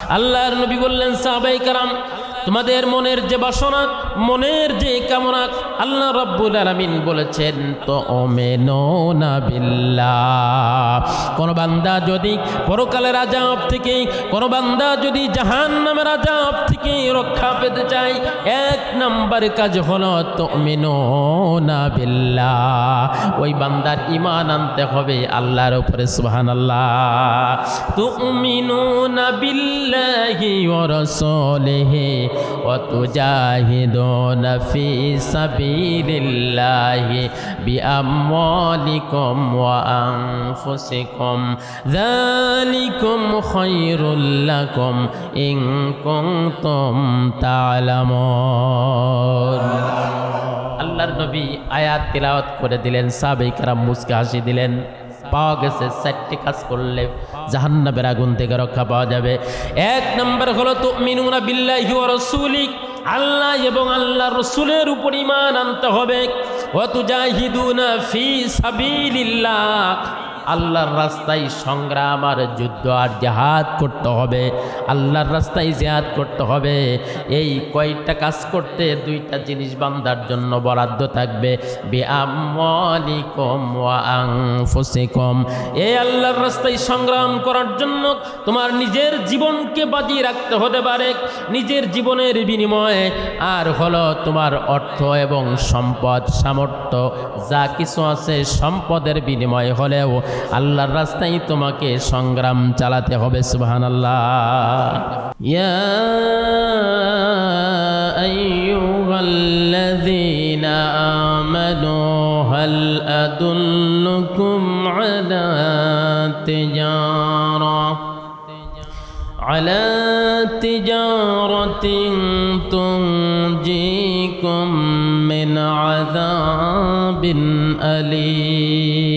আল্লাহর নবী বললেন সাহাবাই কারাম তোমাদের মনের যে বাসনা মনের যে কামনা আল্লাহ রব্বুল আলামিন বলেছেন তো ওমেনো বিল্লাহ। কোন বান্দা যদি পরকালের আজাব থেকে, কোন বান্দা যদি জাহান নামের আজাব থেকে রক্ষা পেতে চায়, এক নাম্বার কাজ হলো তো ওমেনো বিল্লাহ। ওই বান্দার ইমান আনতে হবে আল্লাহর উপরে, সুবহানাল্লাহ। তুমিনুনা বিল্লাহি ওয়া রাসূলিহি ওয়া তুজাহিদুনা ফি সাবিলিল্লাহি বিআমওয়ালিকুম ওয়া আনফুসিকুম যালিকুম খায়রুল লাকুম ইন কুনতুম তা'লামুন আল্লাহর নবী আয়াত তিলাওয়াত করে দিলেন, সাহাবায়ে কেরাম মুসকে হাসি দিলেন। পাওয়া গেছে চারটি কাজ করলে জাহান্নাবের আগুন থেকে রক্ষা পাওয়া যাবে। এক নম্বর হলো তো মিনুনা বিল্লাহি ওয়া রাসূলিক। আল্লাহ এবং আল্লাহ রসুলের উপর ইমান আনতে হবে। আল্লাহর রাস্তায় সংগ্রাম আর যুদ্ধ আর জেহাদ করতে হবে। আল্লাহর রাস্তায় জেহাদ করতে হবে। এই কয়টা কাজ করতে দুইটা জিনিস বান্দার জন্য বরাদ্দ থাকবে। বিআমওয়ালিকুম ওয়া আনফুসিকুম। এই আল্লাহর রাস্তায় সংগ্রাম করার জন্য তোমার নিজের জীবনকে বাজিয়ে রাখতে হতে পারে। নিজের জীবনের বিনিময়ে আর হলো তোমার অর্থ এবং সম্পদ, সামর্থ্য, যা কিছু আছে সম্পদের বিনিময় হলেও আল্লাহর রাস্তায় তোমাকে সংগ্রাম চালাতে হবে সুবহান আল্লাহ الذين آمنوا هل أدلكم على تجارة على تجارة تنجيكم من عذاب أليم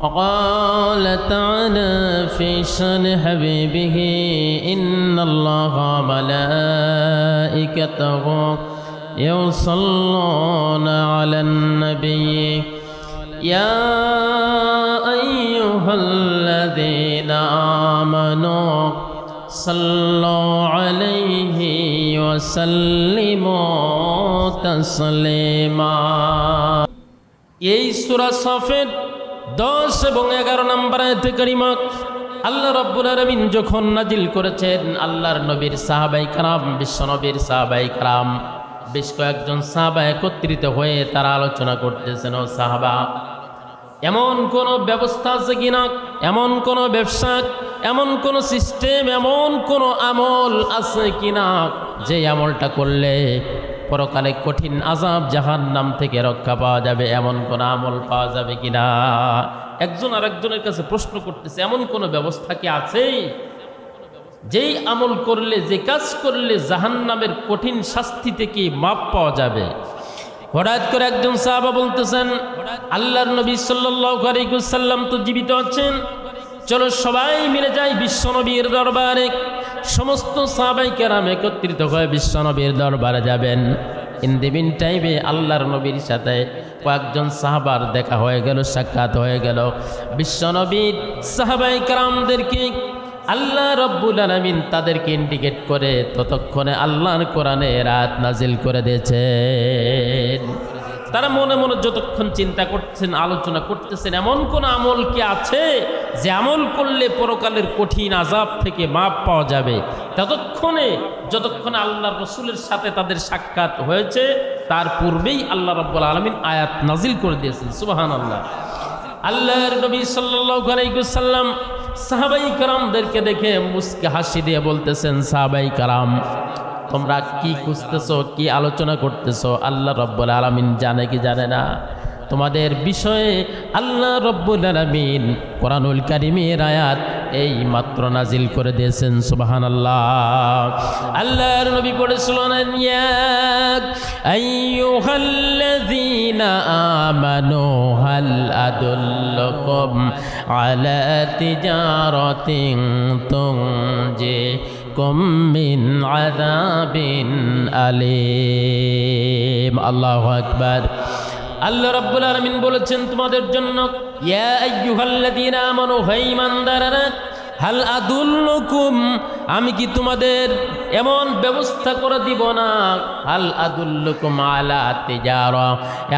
وقال تعالى في شان حبيبه إن الله ملائكته يصلون على النبي يا أيها الذين آمنوا صلوا عليه وسلموا تسليما এই সূরা সফের দশ এবং এগারো নম্বর আয়াতে কারিমা, আল্লাহ রব্বুল আলমিন যখন নাজিল করেছেন, আল্লাহর নবীর সাহাবাই কারাম বিশ্বনবীর সাহাবাই কারাম, বেশ কয়েকজন সাহাবা একত্রিত হয়ে তারা আলোচনা করতেছেন, ও সাহাবা, এমন কোনো ব্যবস্থা আছে কিনা? এমন কোনো ব্যবসা, এমন কোনো সিস্টেম, এমন কোনো আমল আছে কিনা? যে আমলটা করলে পরকালে কঠিন আজাব জাহান নাম থেকে রক্ষা পাওয়া যাবে, এমন কোনো আমল পাওয়া যাবে কিনা? একজন আর একজনের কাছে প্রশ্ন করতেছে, এমন কোনো ব্যবস্থা কি আছে? যেই আমল করলে, যে কাজ করলে জাহান নামের কঠিন শাস্তি থেকে মাপ পাওয়া যাবে। হঠাৎ করে একজন সাহাবা বলতেছেন, আল্লাহর নবী সাল্লাম তো জীবিত আছেন। চলো সবাই মিলে যাই বিশ্বনবীর দরবারে। সমস্ত সাহাবাই কেরাম একত্রিত হয়ে বিশ্বনবীর দরবারে যাবেন। ইন দিবিন টাইমে আল্লাহর নবীর সাথে কয়েকজন সাহাবার দেখা হয়ে গেল, সাক্ষাৎ হয়ে গেল। বিশ্বনবীর সাহাবাই কেরামদেরকে আল্লাহ রব্বুল আলমিন তাদেরকে ইন্ডিকেট করে, ততক্ষণে আল্লাহর কোরআনে রাত নাজিল করে দিয়েছেন। তারা মনে মনে যতক্ষণ চিন্তা করছেন, আলোচনা করতেছেন, এমন কোন আমল কি আছে যে আমল করলে পরকালের কঠিন আজাব থেকে মাপ পাওয়া যাবে? ততক্ষণে, যতক্ষণে আল্লাহ রসুলের সাথে তাদের সাক্ষাৎ হয়েছে, তার পূর্বেই আল্লাহ রব্বুল আলমিন আয়াত নাজিল করে দিয়েছেন। সুবাহান আল্লাহ আল্লাহর নবী সাল্লাম সাহাবাই কারামদেরকে দেখে মুসকে হাসি দিয়ে বলতেছেন, সাহাবাই কারাম তোমরা কি খুঁজতেছো, কি আলোচনা করতেছো, আল্লাহ রব্বুল আলমিন জানে কি জানে না? তোমাদের বিষয়ে আল্লাহ রব্বুল আলমিন কোরআনুল কারিমের আয়াত এই মাত্র নাজিল করে দিয়েছেন সুবাহান আল্লাহ আল্লাহর নবী পড়েছিলেন আইয়ুহাল্লাযীনা আমানু হাল আদুল্লুকুম আলা তিজারাতিন তুনজিকুম মিন আযাবিন আলিম। আল্লাহু আকবার। আল্লাহ রাব্বুল আলামিন বলেছেন তোমাদের জন্য, ইয়া আইয়ুহাল্লাযীনা আমানু, হে ঈমানদাররা, হাল আদুল্লুকুম আমি কি তোমাদের এমন ব্যবস্থা করে দিব না? হাল আদুল্লুকুম আলা তিজারা।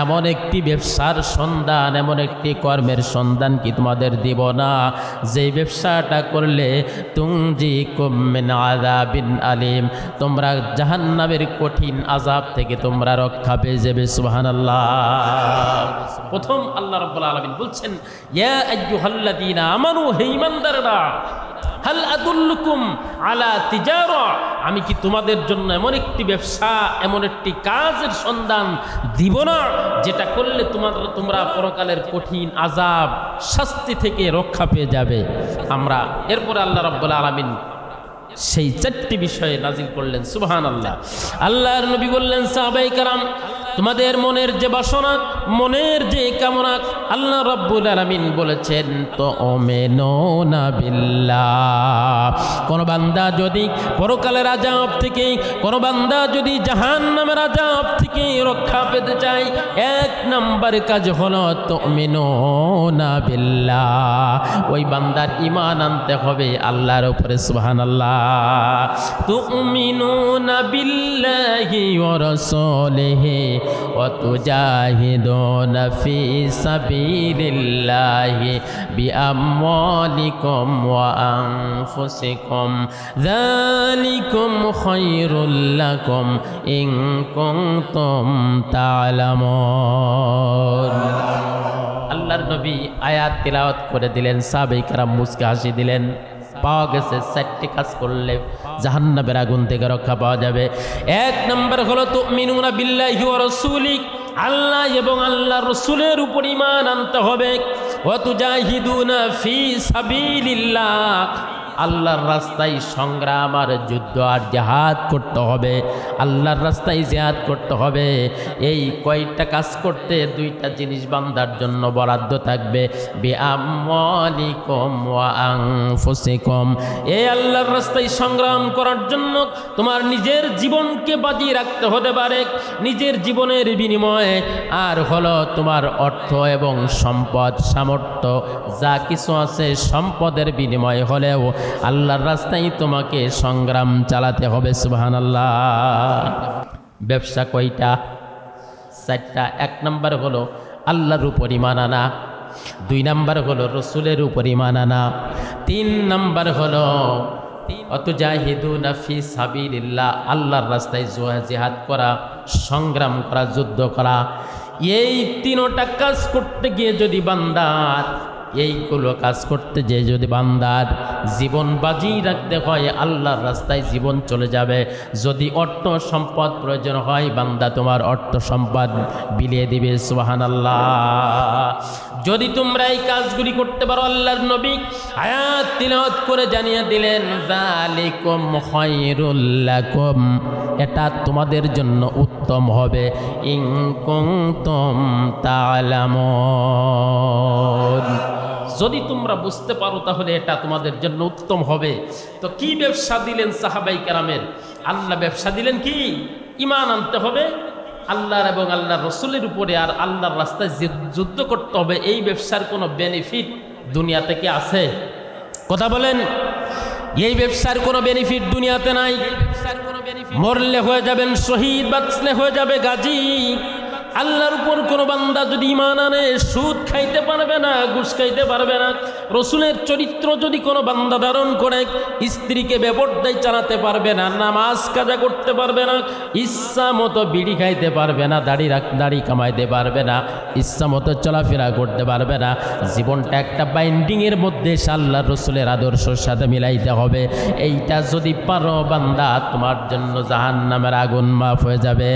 এমন একটি ব্যবসার সন্ধান, এমন একটি কর্মের সন্ধান কি তোমাদের দিব না? যে ব্যবসাটা করলে তুংজি কুমিন আযাবিন আলিম। তোমরা জাহান্নামের কঠিন আজাব থেকে তোমরা রক্ষা পেয়ে যাবে, সুবহানাল্লাহ। প্রথম আল্লাহ রাব্বুল আলামিন বলছেন, ইয়া আমানু, হে হাল আদুল্লুকুম আলা তিজারা, আমি কি তোমাদের জন্য এমন একটি ব্যবসা, এমন একটি কাজের সন্ধান দিব না, যেটা করলে তোমার, তোমরা পরকালের কঠিন আজাব শাস্তি থেকে রক্ষা পেয়ে যাবে? আমরা, এরপরে আল্লাহ রাব্বুল আলামিন সেই চারটি বিষয়ে নাজিল করলেন সুবহান আল্লাহ আল্লাহর নবী বললেন সাহাবাই কারাম, তোমাদের মনের যে বাসনা, মনের যে কামনা আল্লাহ রব্বুল আলমিন বলেছেন তো ওমেনা বিল্লাহ। কোনো বান্দা যদি পরকালের অব থেকে, কোনো বান্দা যদি জাহান নামের আজাব থেকে রক্ষা পেতে চায়, এক নম্বর কাজ হলো তো মেনা বিল্লাহ। ওই বান্দার ইমান আনতে হবে আল্লাহর উপরে সুহান আল্লাহ তো না বিল্লাহি ওরসলেহে অত জাহিদ নফি সাবি سبيل الله بأموالكم وأنفسكم ذلكم خير لكم إن كنتم تعلمون আল্লাহর নবী আয়াত তিলাওয়াত করে দিলেন সাবেই কারাম মুসকে হাসি দিলেন পাওয়া গেছে চারটি কাজ করলে জাহান্নাবের আগুন থেকে রক্ষা পাওয়া যাবে এক নম্বর হলো তো মিনুনা বিল্লাহি ও রসুলিক আল্লাহ এবং আল্লাহ রসুলের উপর ইমান আনতে হবে। অতু জাহিদুনা ফি সাবিলিল্লাহ। আল্লাহর রাস্তায় সংগ্রাম আর যুদ্ধ আর জেহাদ করতে হবে। আল্লাহর রাস্তায় জেহাদ করতে হবে। এই কয়টা কাজ করতে দুইটা জিনিস বান্দার জন্য বরাদ্দ থাকবে। বিআমালিকুম ওয়া এই আল্লাহর রাস্তায় সংগ্রাম করার জন্য তোমার নিজের জীবনকে বাজি রাখতে হতে পারে। নিজের জীবনের বিনিময়ে আর হলো তোমার অর্থ এবং সম্পদ, সামর্থ্য, যা কিছু আছে সম্পদের বিনিময় হলেও আল্লাহর রাস্তায় তোমাকে সংগ্রাম চালাতে হবে সুবাহান আল্লাহ ব্যবসা কয়টা? চারটা। এক নম্বর হলো আল্লাহর উপর ইমান আনা। দুই নম্বর হলো রসুলের উপর ইমান আনা। তিন নম্বর হলো অত জাহিদু নাফি সাবিল্লাহ আল্লাহর রাস্তায় জোয়া জিহাদ করা, সংগ্রাম করা, যুদ্ধ করা। এই তিনোটা কাজ করতে গিয়ে যদি বান্দার এইগুলো কাজ করতে যে যদি বান্দার জীবন বাজি রাখতে হয়, আল্লাহর রাস্তায় জীবন চলে যাবে। যদি অর্থ সম্পদ প্রয়োজন হয়, বান্দা তোমার অর্থ সম্পদ বিলিয়ে দিবে সুবাহান আল্লাহ যদি তোমরা এই কাজগুলি করতে পারো, আল্লাহর নবী আয়াত তিলাওয়াত করে জানিয়ে দিলেন, যালিকুম খায়রুল্লাকুম এটা তোমাদের জন্য উত্তম হবে। ইং কুনতুম তা'লামুন যদি তোমরা বুঝতে পারো তাহলে এটা তোমাদের জন্য উত্তম হবে। তো কি ব্যবসা দিলেন সাহাবাই কেরামের? আল্লাহ ব্যবসা দিলেন কি? ইমান আনতে হবে। আল্লাহর এবং আল্লাহর রসুলের উপরে আর আল্লাহর রাস্তায় যুদ্ধ করতে হবে। এই ব্যবসার কোনো বেনিফিট দুনিয়া থেকে আছে? কথা বলেন। এই ব্যবসার কোনো বেনিফিট দুনিয়াতে নাই। মরলে হয়ে যাবেন শহীদ, বাঁচলে হয়ে যাবে গাজী। আল্লাহর উপর কোনো বান্দা যদি ইমান আনে, সুদ খাইতে পারবে না, ঘুষ খাইতে পারবে না, রসুলের চরিত্র যদি কোনো বান্দা ধারণ করে, স্ত্রীকে বেপরদায় চালাতে পারবে না, নামাজ কাজা করতে পারবে না, ইচ্ছা মতো বিড়ি খাইতে পারবে না, দাড়ি রাখ, দাড়ি কামাইতে পারবে না, ইচ্ছা মতো চলাফেরা করতে পারবে না, জীবনটা একটা বাইন্ডিংয়ের মধ্যে আল্লাহ রসুলের আদর্শের সাথে মিলাইতে হবে। এইটা যদি পারো বান্দা, তোমার জন্য জাহান নামের আগুন মাফ হয়ে যাবে।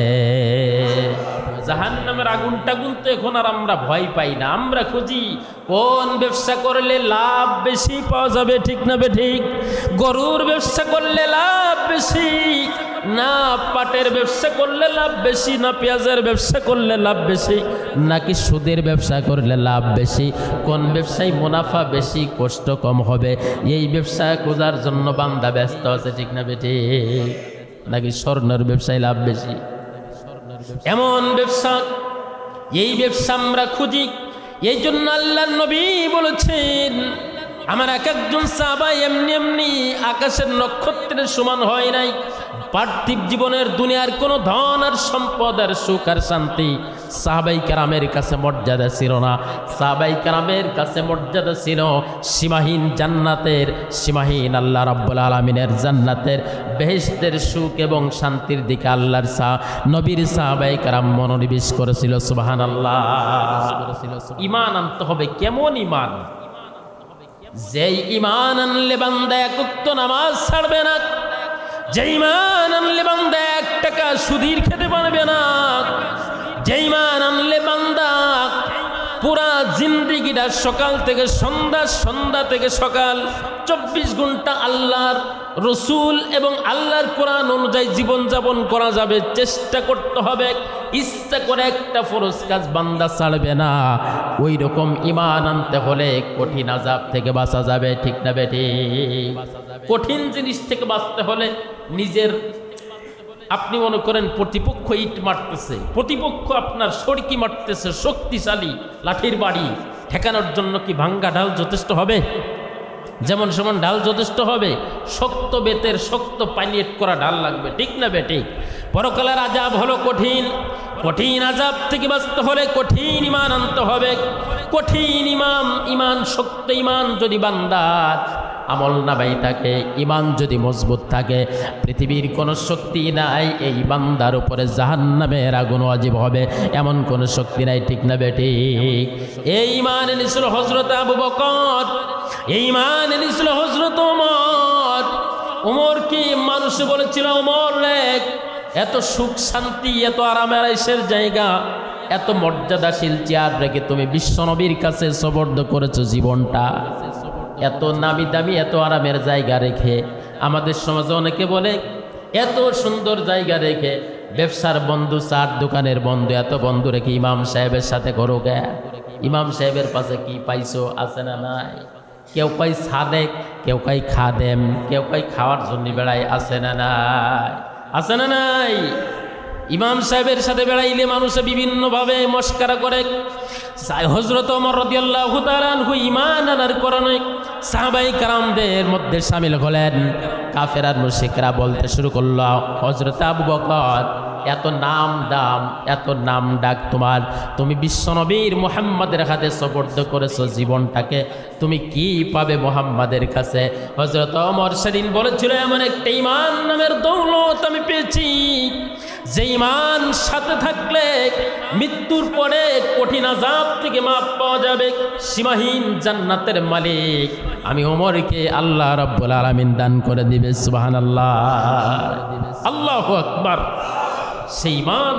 জাহান নামের আগুন টাগুন তো এখন আর আমরা ভয় পাই না। আমরা খুঁজি কোন ব্যবসা করলে লাভ বেশি পাওয়া যাবে, ঠিক না বে ঠিক? গরুর ব্যবসা করলে লাভ বেশি, না পাটের ব্যবসা করলে লাভ বেশি, না পেঁয়াজের ব্যবসা করলে লাভ বেশি, নাকি সুদের ব্যবসা করলে লাভ বেশি? কোন ব্যবসায় মুনাফা বেশি, কষ্ট কম হবে? এই ব্যবসা খোঁজার জন্য বান্দা ব্যস্ত আছে, ঠিক না বেটি নাকি স্বর্ণের ব্যবসায় লাভ বেশি? এমন ব্যবসা, এই ব্যবসা আমরা খুঁজি। এই জন্য আল্লাহ নবী বলেছেন, আমার এক একজন সাবা এমনি এমনি আকাশের নক্ষত্রের সমান হয় নাই। পার্থিব জীবনের দুনিয়ার কোনো ধন আর সম্পদ আর সুখ আর শান্তি সাহাবাই কারামের কাছে মর্যাদা ছিল না। সাহাবাই কারামের কাছে মর্যাদা ছিল সীমাহীন জান্নাতের, সীমাহীন আল্লাহ রাব্বুল আলমিনের জান্নাতের বেহেশতের সুখ এবং শান্তির দিকে আল্লাহর সাহ নবীর সাহাবাই কারাম মনোনিবেশ করেছিল সুবাহান আল্লাহ ইমান আনতে হবে, কেমন ইমান যেই ইমান আনলে বান্দা একুত্ত নামাজ ছাড়বে না। যে ইমান আনলে বান্দা এক টাকা সুধীর খেতে পারবে না। যে ইমান আনলে বান্দা, পুরা জিন্দিগিটা সকাল থেকে সন্ধ্যা সন্ধ্যা থেকে সকাল। চব্বিশ ঘণ্টা আল্লাহর রসুল এবং আল্লাহর কোরআন অনুযায়ী জীবনযাপন করা যাবে, চেষ্টা করতে হবে। ইচ্ছা করে একটা ফরজ কাজ বান্দা ছাড়বে না। ওই রকম ইমান আনতে হলে কঠিন আজাব থেকে বাঁচা যাবে, ঠিক না বেটি কঠিন জিনিস থেকে বাঁচতে হলে নিজের আপনি মনে করেন প্রতিপক্ষ ইট মারতেছে। প্রতিপক্ষ আপনার সড়কি মারতেছে, শক্তিশালী লাঠির বাড়ি। ঠেকানোর জন্য কি ভাঙ্গা ঢাল যথেষ্ট হবে? যেমন সমান ডাল যথেষ্ট হবে, শক্ত বেতের শক্ত পাইলেট করা ডাল লাগবে। ঠিক না বেটি পরকালের আজাব হলো কঠিন। কঠিন আজাব থেকে বাঁচতে হলে কঠিন ইমান আনতে হবে। কঠিন ইমাম ইমান শক্ত ইমান যদি বান্দার আমল নামাই থাকে ইমান যদি মজবুত থাকে, পৃথিবীর কোনো শক্তি নাই, এই বান্দার উপরে জাহান জাহান্নামের আগুন অজীব হবে, এমন কোনো শক্তি নাই, ঠিক না বেটি এই ইমান এনেছিল হজরত আবু বকর, এই ইমান এনেছিল হজরত ওমর। ওমর কি মানুষ বলেছিল, ওমর রেখ এত সুখ শান্তি, এত আরামের আইসের জায়গা, এত মর্যাদাশীল চেয়ার রেখে তুমি বিশ্বনবীর কাছে সবর্দ করেছ জীবনটা। এত নামি দামি এত আরামের জায়গা রেখে আমাদের সমাজে অনেকে বলে, এত সুন্দর জায়গা রেখে ব্যবসার বন্ধু, চার দোকানের বন্ধু, এত বন্ধু রেখে ইমাম সাহেবের সাথে করো গে ইমাম সাহেবের পাশে কি পাইছো, আছে না নাই? কেউ কাই সাদেক, কেউ কয় খাদেম, কেউ কাই খাওয়ার জন্য বেড়ায়, আছে না নাই? আছে না নাই? ইমাম সাহেবের সাথে বেড়াইলে মানুষে বিভিন্নভাবে মস্কারা করে। হজরত অমর রদিয়াল্লাহ তালানহু ইমান আনার কারণে সাহাবাই কারামদের মধ্যে সামিল হলেন। কাফেরার মুশিকরা বলতে শুরু করল হজরত আবু বকর, এত নাম দাম, এত নাম ডাক তোমার। তুমি বিশ্বনবীর মোহাম্মদের হাতে সপর্দ করেছ জীবনটাকে। তুমি কি পাবে মোহাম্মদের কাছে? হজরত অমর সেদিন বলেছিল, এমন একটা ইমান নামের দৌলত আমি পেয়েছি। যে ইমান সাথে থাকলে মৃত্যুর পরে কঠিন আজাব থেকে মাপ পাওয়া যাবে। সীমাহীন জান্নাতের মালিক। আমি ওমরকে আল্লাহ রব্বুল আলমিন দান করে দিবে সুবাহান আল্লাহ আল্লাহ আকবার। সেই ইমান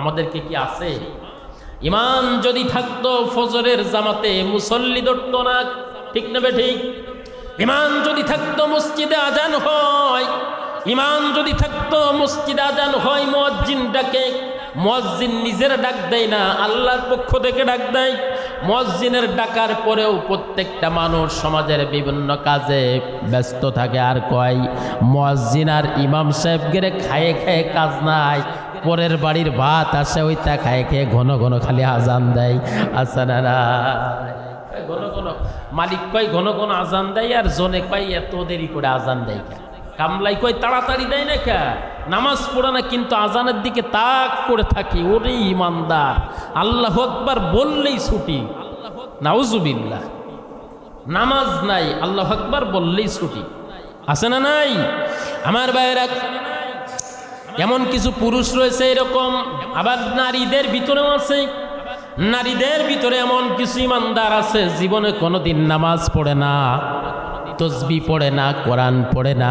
আমাদেরকে কি আছে? ইমান যদি থাকতো ফজরের জামাতে মুসল্লি ধরতো না, ঠিক নেবে ঠিক? ইমান যদি থাকতো মসজিদে আজান হয় ইমান যদি থাকতো, মসজিদে আজান হয় মুয়াজ্জিন ডাকে মুয়াজ্জিন নিজের ডাক দেয় না, আল্লাহর পক্ষ থেকে ডাক দেয়। মুয়াজ্জিনের ডাকার পরেও প্রত্যেকটা মানুষ সমাজের বিভিন্ন কাজে ব্যস্ত থাকে, আর কয়, মুয়াজ্জিন আর ইমাম সাহেব গেরে খায়ে খায়ে কাজ নাই, পরের বাড়ির ভাত আসে, ওইটা খায়ে খেয়ে ঘন ঘন খালি আজান দেয় আসে না ঘন ঘন, মালিক কয়, ঘন ঘন আজান দেয়, আর জনে কয়, এত দেরি করে আজান দেয় কামলাই কয় তাড়াতাড়ি দেয় না কে? নামাজ পড়ে না কিন্তু আজানের দিকে তাক করে থাকি। ওরে ইমানদার, আল্লাহ আকবার বললেই ছুটি। নাউজুবিল্লাহ নামাজ নাই, আল্লাহ আকবার বললেই ছুটি। আছে না নাই? আমার বাইরা এমন কিছু পুরুষ রয়েছে এরকম, আবার নারীদের ভিতরেও আছে। নারীদের ভিতরে এমন কিছু ইমানদার আছে, জীবনে কোনোদিন নামাজ পড়ে না। তসবি পড়ে না, কোরআন পড়ে না।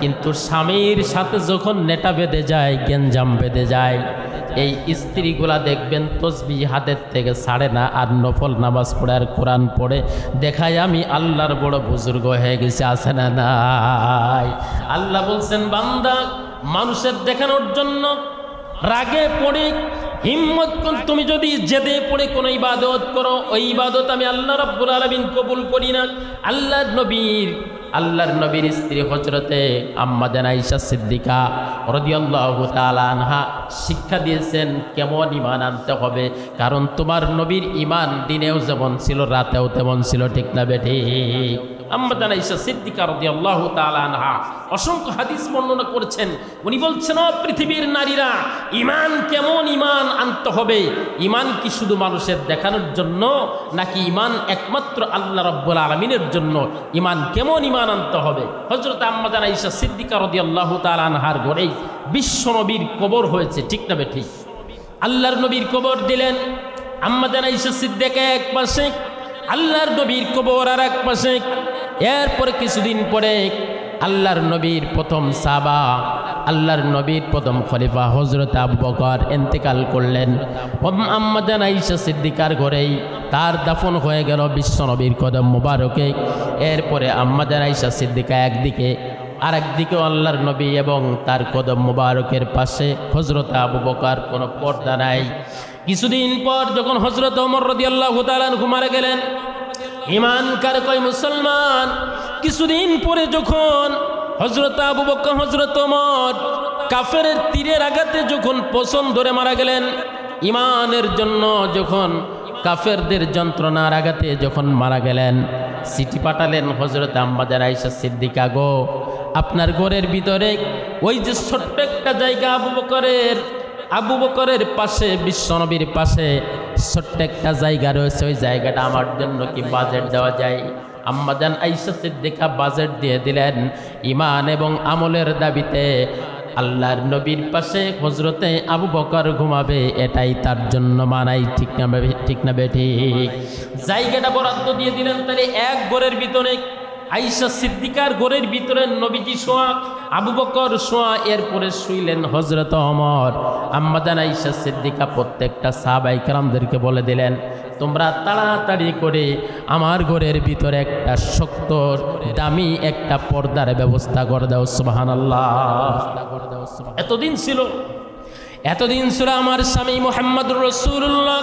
কিন্তু স্বামীর সাথে যখন নেটা বেঁধে যায় গেঞ্জাম বেঁধে যায়, এই স্ত্রীগুলা দেখবেন তসবি হাতের থেকে ছাড়ে না, আর নফল নামাজ পড়ে, আর কোরআন পড়ে। দেখায় আমি আল্লাহর বড় বুজুর্গ হয়ে গেছি আসে না নাই? আল্লাহ বলছেন, বান্দা, মানুষের দেখানোর জন্য রাগে পড়ে হিম্মত তুমি যদি জেদে পড়ে কোনো ইবাদত করো, ওই ইবাদত আমি আল্লাহ রাব্বুল আলামিন কবুল করি না। আল্লাহর নবীর আল্লাহর নবীর স্ত্রী হজরতে আম্মা জান আয়েশা সিদ্দিকা রাদিয়াল্লাহু আনহা শিক্ষা দিয়েছেন, কেমন ইমান আনতে হবে? কারণ তোমার নবীর ইমান দিনেও যেমন ছিল, রাতেও তেমন ছিল, ঠিক না বেঠি আম্মা জান আয়েশা সিদ্দিকা রাদিয়াল্লাহু তাআলা আনহা অসংখ্য হাদিস বর্ণনা করেছেন। উনি বলছেন পৃথিবীর নারীরা ইমান কেমন ইমান আনতে হবে? ইমান কি শুধু মানুষের দেখানোর জন্য, নাকি ইমান একমাত্র আল্লাহ রব্বুল আলমিনের জন্য? ইমান কেমন ইমান আনতে হবে? হজরত আম্মাদান আইসা সিদ্দিকা রদি আল্লাহ তালানহার ঘরেই বিশ্ব নবীর কবর হয়েছে, ঠিক না ঠিক আল্লাহর নবীর কবর দিলেন, আম্মাদান সিদ্দিকা এক পাশে, আল্লাহর নবীর কবর আর এক পাশে এরপরে কিছুদিন পরে আল্লাহর নবীর প্রথম সাবা আল্লাহর নবীর প্রথম খলিফা হজরত আবু বকর এন্তেকাল করলেন। আম্মাদান আইসা সিদ্দিকার ঘরেই তার দাফন হয়ে গেল বিশ্ব নবীর কদম মুবারকে। এরপরে আম্মাদান আইসা সিদ্দিকা একদিকে আর একদিকে আল্লাহর নবী এবং তার কদম মুবারকের পাশে হজরত আবু বকর কোনো পর্দা নাই। কিছুদিন পর যখন হজরত অমর রদি আল্লাহ মারা গেলেন ইমান কার কয় মুসলমান? কিছুদিন পরে যখন হজরত আবু বকর হজরত ওমর কাফের তীরের আঘাতে যখন পছন ধরে মারা গেলেন, ইমানের জন্য যখন কাফেরদের যন্ত্রণার আঘাতে যখন মারা গেলেন সিটি পাঠালেন হজরত আম্বাজার আইসা সিদ্দিকা গো আপনার ঘরের ভিতরে ওই যে ছোট্ট একটা জায়গা আবু বকরের আবু বকরের পাশে বিশ্বনবীর পাশে ছোট্ট একটা জায়গা রয়েছে, ওই জায়গাটা আমার জন্য কি বাজেট দেওয়া যায়? আম্মাজান আইসা সিদ্দিকা বাজেট দিয়ে দিলেন ইমান এবং আমলের দাবিতে। আল্লাহর নবীর পাশে হজরতে আবু বকর ঘুমাবে, এটাই তার জন্য মানাই ঠিক না ঠিক না বেঠিক জায়গাটা বরাদ্দ দিয়ে দিলেন, তাহলে এক ঘরের ভিতরে আইসা সিদ্দিকার ঘরের ভিতরে নবীজি শোয়া আবু বকর শোয়া এরপরে শুইলেন হজরত অমর আম্মাদান আইসা সিদ্দিকা প্রত্যেকটা সাহাবাই কালামদেরকে বলে দিলেন, তোমরা তাড়াতাড়ি করে আমার ঘরের ভিতরে একটা শক্ত, দামি একটা পর্দার ব্যবস্থা করে দাও সুবাহান এতদিন ছিল এতদিন ছিল আমার স্বামী মোহাম্মদ রসুল্লাহ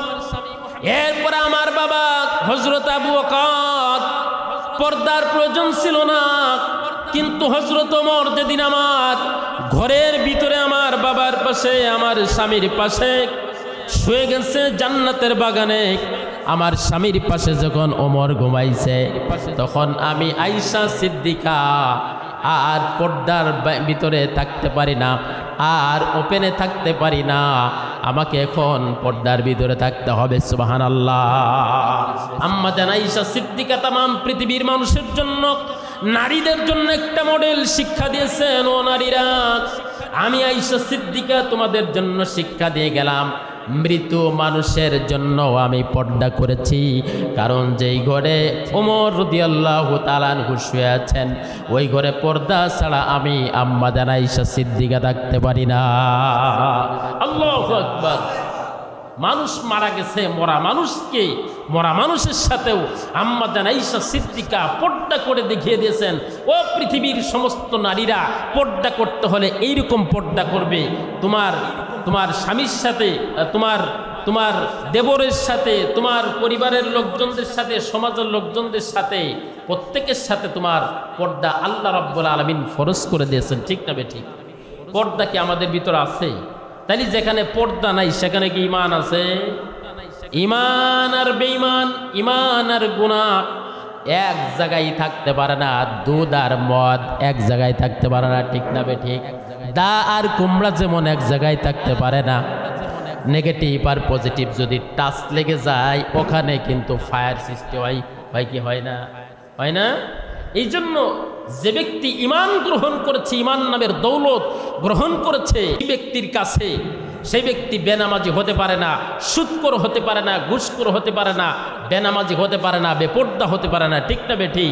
এরপরে আমার বাবা হজরত আবু বকর পর্দার প্রয়োজন ছিল না। কিন্তু হজরত ওমর যেদিন আমার ঘরের ভিতরে আমার বাবার পাশে, আমার স্বামীর পাশে শুয়ে গেছে জান্নাতের বাগানে, আমার স্বামীর পাশে যখন ওমর ঘুমাইছে, তখন আমি আইসা সিদ্দিকা আর পর্দার ভিতরে থাকতে পারি না, আর ওপেনে থাকতে পারি না। আমাকে এখন পর্দার ভিতরে থাকতে হবে সুবাহান আল্লাহ আম্মা জানাইসা সিদ্দিকা তাম পৃথিবীর মানুষের জন্য, নারীদের জন্য একটা মডেল শিক্ষা দিয়েছেন, ও নারীরা। আমি আইসা সিদ্দিকা তোমাদের জন্য শিক্ষা দিয়ে গেলাম। মৃত মানুষের জন্য আমি পর্দা করেছি। কারণ যেই ঘরে ওমর রদিয়াল্লাহ তালান শুয়ে আছেন, ওই ঘরে পর্দা ছাড়া আমি আম্মা জানাইশা সিদ্দিকা থাকতে পারি না। আল্লাহ মানুষ মারা গেছে, মরা মানুষকে মরা মানুষের সাথেও আম্মাদান আইসা সিদ্দিকা পর্দা করে দেখিয়ে দিয়েছেন, ও পৃথিবীর সমস্ত নারীরা পর্দা করতে হলে এইরকম পর্দা করবে। তোমার তোমার স্বামীর সাথে, তোমার তোমার দেবরের সাথে, তোমার পরিবারের লোকজনদের সাথে, সমাজের লোকজনদের সাথে, প্রত্যেকের সাথে তোমার পর্দা আল্লাহ রাব্বুল আলমিন ফরজ করে দিয়েছেন। ঠিক না বেঠিক পর্দা কি আমাদের ভিতরে আছে? তাইলে যেখানে পর্দা নাই, সেখানে কি ইমান আছে? ইমান আর বেঈমান ইমান আর গুণা এক জায়গায় থাকতে পারে না, দুধ আর মদ এক জায়গায় থাকতে পারে না, ঠিক না বে ঠিক? দা আর কুমড়া যেমন এক জায়গায় থাকতে পারে না নেগেটিভ আর পজিটিভ যদি টাচ লেগে যায়, ওখানে কিন্তু ফায়ার সৃষ্টি হয়। হয় কি হয় না? হয় না? এই জন্য যে ব্যক্তি ইমান গ্রহণ করেছে ইমান নামের দৌলত গ্রহণ করেছে, এই ব্যক্তির কাছে সেই ব্যক্তি বেনামাজি হতে পারে না, সুৎকর হতে পারে না ঘুষকর হতে পারে না, বেনামাজি হতে পারে না, বেপর্দা হতে পারে না, ঠিক না বেঠি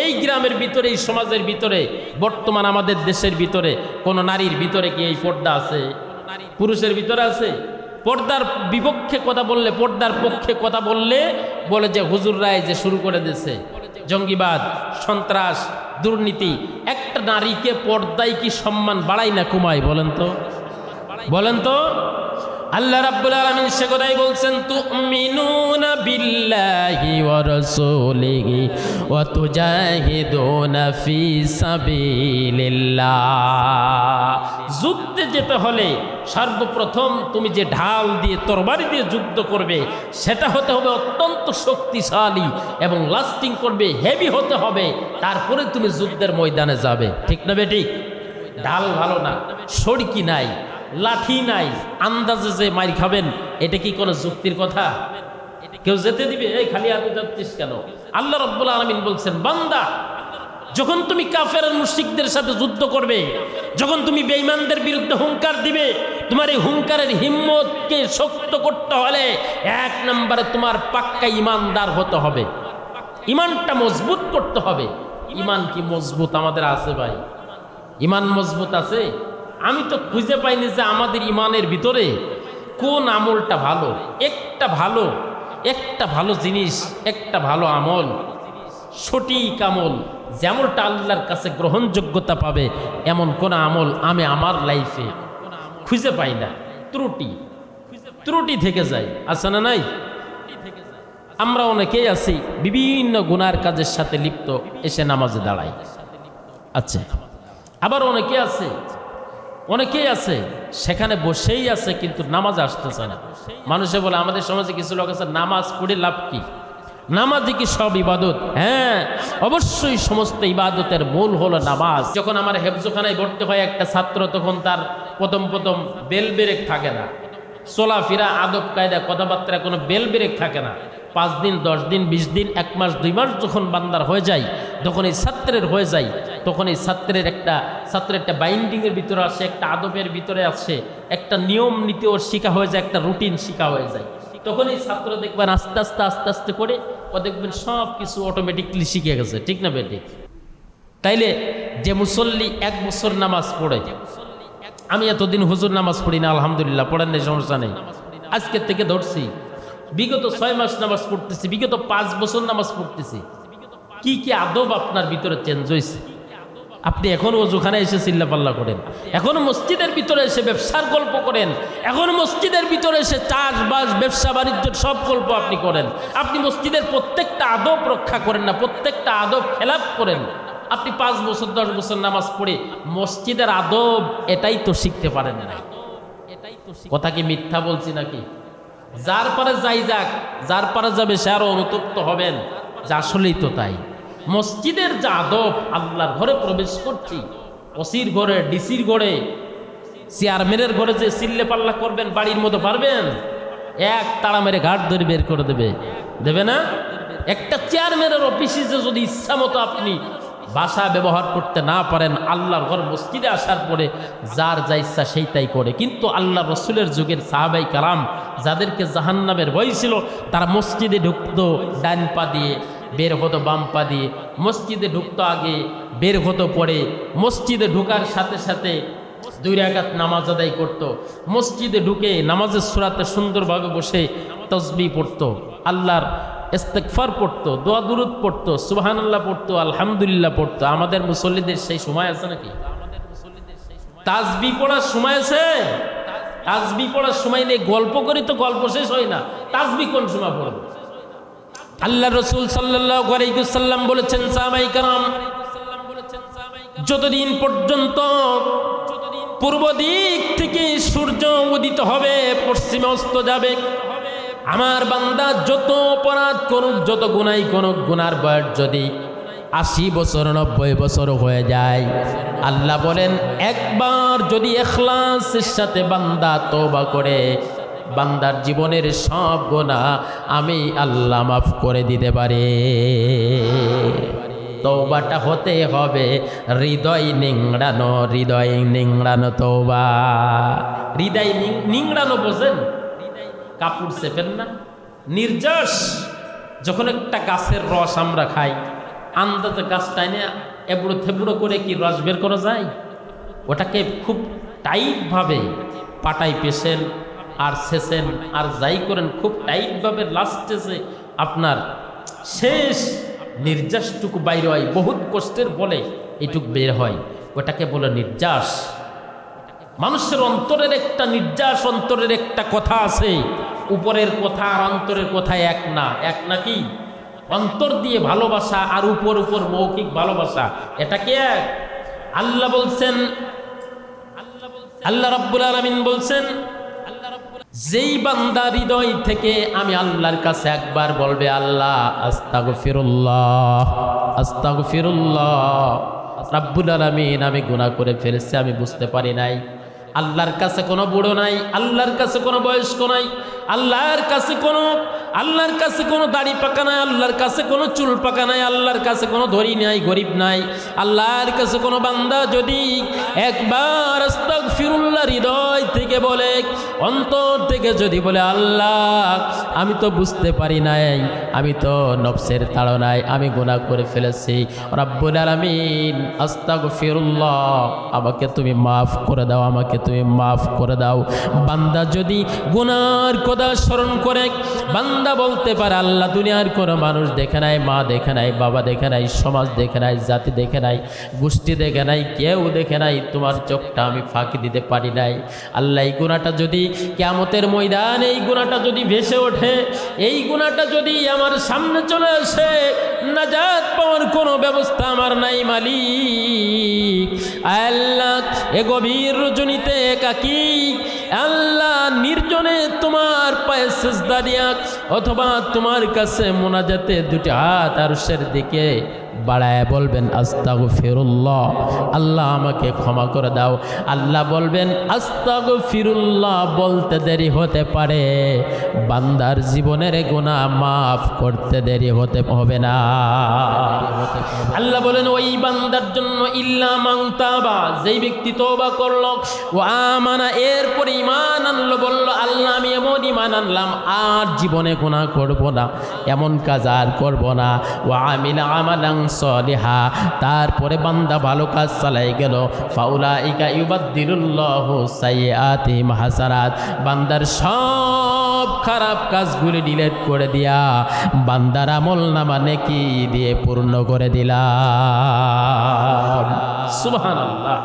এই গ্রামের ভিতরে, এই সমাজের ভিতরে, বর্তমান আমাদের দেশের ভিতরে, কোনো নারীর ভিতরে কি এই পর্দা আছে? পুরুষের ভিতরে আছে? পর্দার বিপক্ষে কথা বললে, পর্দার পক্ষে কথা বললে বলে যে হুজুর রায় যে শুরু করে দিয়েছে। জঙ্গিবাদ, সন্ত্রাস দুর্নীতি একটা নারীকে পর্দায় কি সম্মান বাড়ায় না কুমায় বলেন তো? বলেন তো? আল্লাহ রাব্বুল আলামিন সে কথাই বলছেন, তুমিনুনা বিল্লাহি ওয়া রাসূলিহি ওয়া তুজাহিদুনা ফি সাবিলিল্লাহ। যুদ্ধে যেতে হলে সর্বপ্রথম তুমি যে ঢাল দিয়ে, তরবারি দিয়ে যুদ্ধ করবে, সেটা হতে হবে অত্যন্ত শক্তিশালী এবং লাস্টিং করবে হেভি হতে হবে। তারপরে তুমি যুদ্ধের ময়দানে যাবে। ঠিক না বেটি ঢাল ভালো না, সড়কি নাই। লাঠি নাই, আন্দাজে যে মাইর খাবেন, এটা কি কোনো যুক্তির কথা? কেউ যেতে দিবে, এই খালি হাতে যাচ্ছিস কেন? আল্লাহ রব্বুল আলমিন বলছেন, বান্দা, যখন তুমি কাফের মুশিকদের সাথে যুদ্ধ করবে, যখন তুমি বেঈমানদের বিরুদ্ধে হুঙ্কার দিবে, তোমার এই হুঙ্কারের হিম্মতকে শক্ত করতে হলে এক নম্বরে তোমার পাক্কা ইমানদার হতে হবে। ইমানটা মজবুত করতে হবে। ইমান কি মজবুত আমাদের আছে ভাই? ইমান মজবুত আছে? আমি তো খুঁজে পাইনি যে আমাদের ইমানের ভিতরে কোন আমলটা ভালো। একটা ভালো একটা ভালো জিনিস, একটা ভালো আমল, সঠিক আমল, যেমনটা আল্লাহর কাছে গ্রহণযোগ্যতা পাবে, এমন কোন আমল আমি আমার লাইফে খুঁজে পাই না। ত্রুটি ত্রুটি থেকে যায়। আছে না নাই? আমরা অনেকেই আছি, বিভিন্ন গুনার কাজের সাথে লিপ্ত, এসে নামাজে দাঁড়াই। আচ্ছা আবার অনেকে আছে অনেকেই আছে, সেখানে বসেই আছে কিন্তু নামাজ আসতেছে না। মানুষে বলে, আমাদের সমাজে কিছু লোক আছে, নামাজ পড়ে লাভ কি? নামাজই কি সব ইবাদত? হ্যাঁ অবশ্যই সমস্ত ইবাদতের মূল হলো নামাজ। যখন আমার হেফজোখানায় ভর্তি হয় একটা ছাত্র, তখন তার প্রথম প্রথম বেল বেরেক থাকে না। চলাফেরা, আদব, কায়দা, কথাবার্তা, কোনো বেল বেরেক থাকে না। পাঁচ দিন, দশ দিন, বিশ দিন, এক মাস, দুই মাস যখন বান্দার হয়ে যায় তখন এই ছাত্রের হয়ে যায় তখন এই ছাত্রের একটা ছাত্রের একটা বাইন্ডিংয়ের ভিতরে আসে, একটা আদবের ভিতরে আসে, একটা নিয়ম নীতি ওর শিখা হয়ে যায়, একটা রুটিন শিখা হয়ে যায়। তখন এই ছাত্র দেখবেন আস্তে আস্তে আস্তে আস্তে করে ও দেখবেন সব কিছু অটোমেটিকলি শিখে গেছে, ঠিক না বেঠিক? তাইলে যে মুসল্লি এক বছর নামাজ পড়ে, আমি এতদিন হুজুর নামাজ পড়ি না আলহামদুলিল্লাহ, পড়েন নেই, সমস্যা নেই। আজকের থেকে ধরছি, বিগত ছয় মাস নামাজ পড়তেছি, বিগত পাঁচ বছর নামাজ পড়তেছি। কি কি আদব আপনার ভিতরে চেঞ্জ হয়েছে আপনি এখন ওজুখানে এসে চিল্লা পাল্লা করেন। এখন মসজিদের ভিতরে এসে ব্যবসার গল্প করেন। এখন মসজিদের ভিতরে এসে চাষবাস, ব্যবসা বাণিজ্যের সব গল্প আপনি করেন। আপনি মসজিদের প্রত্যেকটা আদব রক্ষা করেন না, প্রত্যেকটা আদব খেলাপ করেন। আপনি পাঁচ বছর, দশ বছর নামাজ পড়ে মসজিদের আদব এটাই তো শিখতে পারেন না। এটাই তো কথা কি মিথ্যা বলছি নাকি? যার পারে যাই যাক, যার পারে যাবে সে আরও অনুতপ্ত হবেন। যে আসলেই তো তাই। মসজিদের যে আদব, আল্লাহর ঘরে প্রবেশ করছি। ওসির ঘরে, ডিসির ঘরে, চেয়ারম্যানের ঘরে যে সিল্লে পাল্লা করবেন, বাড়ির মতো পারবেন, এক তাড়া মেরে ঘাট ধরে বের করে দেবে। দেবে না? একটা চেয়ারম্যানের অফিসে যদি ইচ্ছা মতো আপনি ভাষা ব্যবহার করতে না পারেন, আল্লাহর ঘর মসজিদে আসার পরে যার যা ইচ্ছা সেই তাই করে। কিন্তু আল্লাহ রসুলের যুগের সাহাবাই কালাম, যাদেরকে জাহান্নামের ভয় ছিল, তারা মসজিদে ঢুকতো, ডান পা দিয়ে বের হতো বাম পা দিয়ে। মসজিদে ঢুকতো আগে, বের হতো পরে। মসজিদে ঢুকার সাথে সাথে দুই রাকাত নামাজ আদায় করত। মসজিদে ঢুকে নামাজের সুরাতে সুন্দরভাবে বসে তসবি পড়তো। আল্লাহর ইস্তেকফার পড়তো, দোয়া দুরুদ পড়তো, সুবহানাল্লাহ পড়তো, আলহামদুলিল্লাহ পড়তো। আমাদের মুসল্লিদের সেই সময় আছে নাকি? তাজবি পড়ার সময় আছে? তাজবি পড়ার সময় নেই গল্প করি তো গল্প শেষ হয় না। তাজবি কোন সময় পড়ব? আল্লাহ রসুল আলাইকুসাল্লাম বলেছেন যতদিন পর্যন্ত পূর্ব দিক থেকে সূর্য উদিত হবে, পশ্চিমে অস্ত যাবে, আমার বান্দা যত অপরাধ করুক, যত গুনাই করুক, গুনার বয়স যদি আশি বছর, নব্বই বছর হয়ে যায়, আল্লাহ বলেন, একবার যদি এখলাসের সাথে বান্দা তোবা করে বান্দার জীবনের সব গোনা আমি আল্লাহ মাফ করে দিতে পারি। তৌবাটা হতে হবে হৃদয় নিংড়ানো হৃদয় নিংড়ানো তৌবা হৃদয় নিংড়ানো বোঝেন? কাপড় চেপেন না। নির্যাস যখন একটা গাছের রস আমরা খাই, আন্দাজে গাছটা এনে এবড়ো থেবড়ো করে কি রস বের করা যায়? ওটাকে খুব টাইটভাবে পাটাই পেশেন আর শেষেন, আর যাই করেন, খুব টাইটভাবে লাস্টে যে আপনার শেষ নির্যাসটুকু বাইর হয়, বহুত কষ্টের বলে এটুক বের হয়। ওটাকে বলে নির্যাস। মানুষের অন্তরের একটা নির্যাস, অন্তরের একটা কথা আছে। উপরের কথা আর অন্তরের কথা এক না। এক নাকি অন্তর দিয়ে ভালোবাসা আর উপর উপর মৌখিক ভালোবাসা, এটা কি এক? আল্লাহ বলছেন, আল্লাহ রাব্বুল আলামিন বলছেন যেই বান্দা হৃদয় থেকে আমি আল্লাহর কাছে একবার বলবে, আল্লাহ, আস্তাগফিরুল্লাহ আস্তাগফিরুল্লাহ, রাব্বুল আলামিন, আমি গুনাহ করে ফেলেছি, আমি বুঝতে পারি নাই। আল্লাহর কাছে কোনো বুড়ো নাই, আল্লাহর কাছে কোনো বয়স্ক নাই, আল্লাহর কাছে কোনো, আল্লাহর কাছে কোনো দাড়ি পাকা নাই, আল্লাহর কাছে কোনো চুল পাকা নাই, আল্লাহর কাছে কোনো ধরি নাই, গরিব নাই, আল্লাহর কাছে কোনো বান্দা যদি একবার আস্তাক ফিরুল্লাহ হৃদয় থেকে বলে, অন্তর থেকে যদি বলে, আল্লাহ, আমি তো বুঝতে পারি নাই, আমি তো নফসের তাড়নায়, আমি গুনাহ করে ফেলেছি। রাব্বুল আলামিন আস্তাক ফিরুল্লাহ আমাকে তুমি মাফ করে দাও, আমাকে তুমি মাফ করে দাও। বান্দা যদি গুনার কথা স্মরণ করে, বান্দা বলতে পারে, আল্লাহ, দুনিয়ার কোনো মানুষ দেখে নাই, মা দেখে নাই, বাবা দেখে নাই, সমাজ দেখে নাই, জাতি দেখে নাই, গোষ্ঠী দেখে নাই, কেউ দেখে নাই, তোমার চোখটা আমি ফাঁকি দিতে পারি নাই। আল্লাহ এই গুণাটা যদি কেমতের ময়দান, এই গুণাটা যদি ভেসে ওঠে, এই গুণাটা যদি আমার সামনে চলে আসে নাজাত পাওয়ার কোনো ব্যবস্থা আমার নাই, মালিক। আল্লাহ, এ গভীর রজনীতে একাকি। আল্লাহ নির্জনে তোমার পায়ে সেজদা দিয়া, অথবা তোমার কাছে মোনাজাতে দুটি হাত আরশের দিকে বাড়ায় বলবেন আস্তাগু ফিরুল্লাহ আল্লাহ আমাকে ক্ষমা করে দাও। আল্লাহ বলবেন আস্তাগু ফিরুল্লাহ বলতে দেরি হতে পারে। বান্দার জীবনের গুণা মাফ করতে দেরি হতে হবে না। আল্লাহ বলেন, ওই বান্দার জন্য ইল্লা মাংতাবা যেই ব্যক্তি তওবা করল ও আমানা, এরপরে ইমান আনলো, বলল, আল্লাহ, আমি এমন ইমান আনলাম, আর জীবনে গুনাহ করব না, এমন কাজ আর করব না। ও আমিলা আমালাং সলিহা, তারপরে বান্দা ভালো কাজ চালাই গেল। ফাউলা ইকা ইউবাদ্দিলুল্লাহ সাইয়াতিম হাসানাত বান্দার সব খারাপ কাজগুলি ডিলেট করে দিয়া বান্দার আমল নামা নেকি দিয়ে পূর্ণ করে দিলাম। সুবহানাল্লাহ।